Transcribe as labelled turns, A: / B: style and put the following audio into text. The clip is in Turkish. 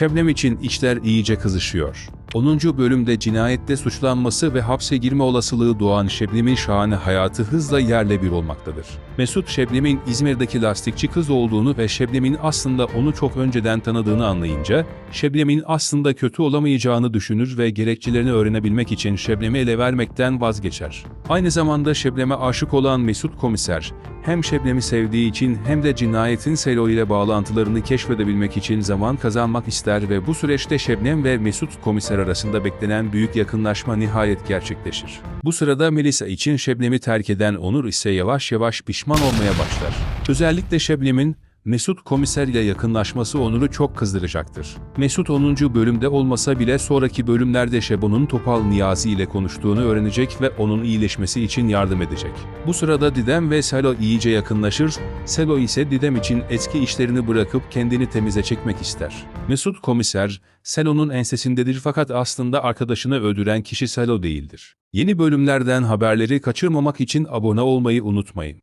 A: Şebnem için işler iyice kızışıyor. 10. bölümde cinayette suçlanması ve hapse girme olasılığı doğan Şebnem'in şahane hayatı hızla yerle bir olmaktadır. Mesut Şebnem'in İzmir'deki lastikçi kız olduğunu ve Şebnem'in aslında onu çok önceden tanıdığını anlayınca, Şebnem'in aslında kötü olamayacağını düşünür ve gerekçelerini öğrenebilmek için Şebnem'i ele vermekten vazgeçer. Aynı zamanda Şebnem'e aşık olan Mesut komiser, hem Şebnem'i sevdiği için hem de cinayetin Selo ile bağlantılarını keşfedebilmek için zaman kazanmak ister ve bu süreçte Şebnem ve Mesut komiser arasında beklenen büyük yakınlaşma nihayet gerçekleşir. Bu sırada Melisa için Şebnem'i terk eden Onur ise yavaş yavaş pişman olmaya başlar. Özellikle Şebnem'in Mesut komiser ile yakınlaşması Onur'u çok kızdıracaktır. Mesut 10. bölümde olmasa bile sonraki bölümlerde Şebo'nun Topal Niyazi ile konuştuğunu öğrenecek ve onun iyileşmesi için yardım edecek. Bu sırada Didem ve Selo iyice yakınlaşır, Selo ise Didem için eski işlerini bırakıp kendini temize çekmek ister. Mesut komiser, Selo'nun ensesindedir fakat aslında arkadaşını öldüren kişi Selo değildir. Yeni bölümlerden haberleri kaçırmamak için abone olmayı unutmayın.